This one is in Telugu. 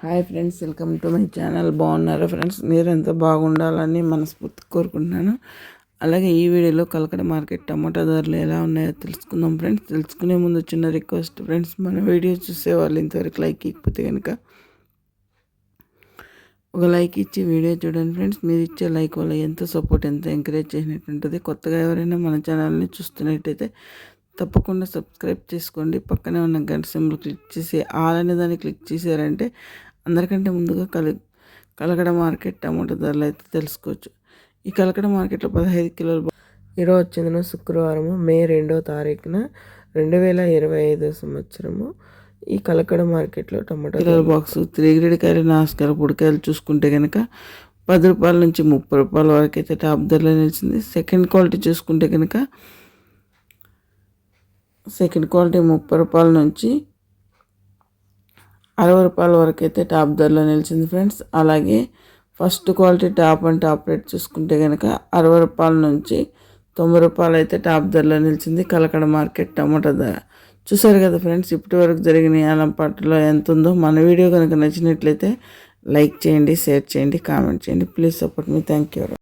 Hi friends welcome to my channel. బాగున్నారా ఫ్రెండ్స్? మీరంతా బాగుండాలని మనస్ఫూర్తి కోరుకుంటున్నాను. అలాగే ఈ వీడియోలో కలకడ మార్కెట్ టమాటా ధరలు ఎలా ఉన్నాయో తెలుసుకుందాం ఫ్రెండ్స్. తెలుసుకునే ముందు చిన్న రిక్వెస్ట్ ఫ్రెండ్స్ మన వీడియో చూసే వాళ్ళు ఇంతవరకు లైక్ ఇకపోతే కనుక ఒక లైక్ ఇచ్చి వీడియో చూడండి ఫ్రెండ్స్. మీరు ఇచ్చే లైక్ వల్ల ఎంత సపోర్ట్ ఎంత ఎంకరేజ్ చేసినట్టు ఉంటుంది కొత్తగా ఎవరైనా మన ఛానల్ని చూస్తున్నట్టయితే తప్పకుండా సబ్స్క్రైబ్ చేసుకోండి. పక్కనే ఉన్న గంట సింబల్ క్లిక్ చేసి ఆల్ అనే దాన్ని క్లిక్ చేశారంటే అందరికంటే ముందుగా కలి కలకడ మార్కెట్ టమాటో ధరలు అయితే తెలుసుకోవచ్చు. ఈ కలకడ మార్కెట్లో పదహైదు కిలోలు ఈరోజు వచ్చిందిన శుక్రవారము మే రెండో తారీఖున రెండు వేల ఇరవై ఐదో సంవత్సరము. ఈ కలకడ మార్కెట్లో టమాటో బాక్స్ త్రీ గ్రేడ్ కాయలు నాసుకాయలు పొడికాయలు చూసుకుంటే కనుక పది రూపాయల నుంచి ముప్పై రూపాయల వరకు అయితే టాప్ ధరలో నిలిచింది. సెకండ్ క్వాలిటీ చూసుకుంటే కనుక సెకండ్ క్వాలిటీ ముప్పై రూపాయల నుంచి అరవై రూపాయల వరకు అయితే టాప్ ధరలో నిలిచింది ఫ్రెండ్స్. అలాగే first quality top and top rate చూసుకుంటే కనుక అరవై రూపాయల నుంచి తొంభై రూపాయలు అయితే టాప్ ధరలో నిలిచింది కలకడ మార్కెట్ టమాటా ధర. చూసారు కదా ఫ్రెండ్స్ ఇప్పటి వరకు జరిగిన యాలంపాటలో ఎంత ఉందో మన వీడియో కనుక నచ్చినట్లయితే లైక్ చేయండి షేర్ చేయండి కామెంట్ చేయండి. Please support me. Thank you.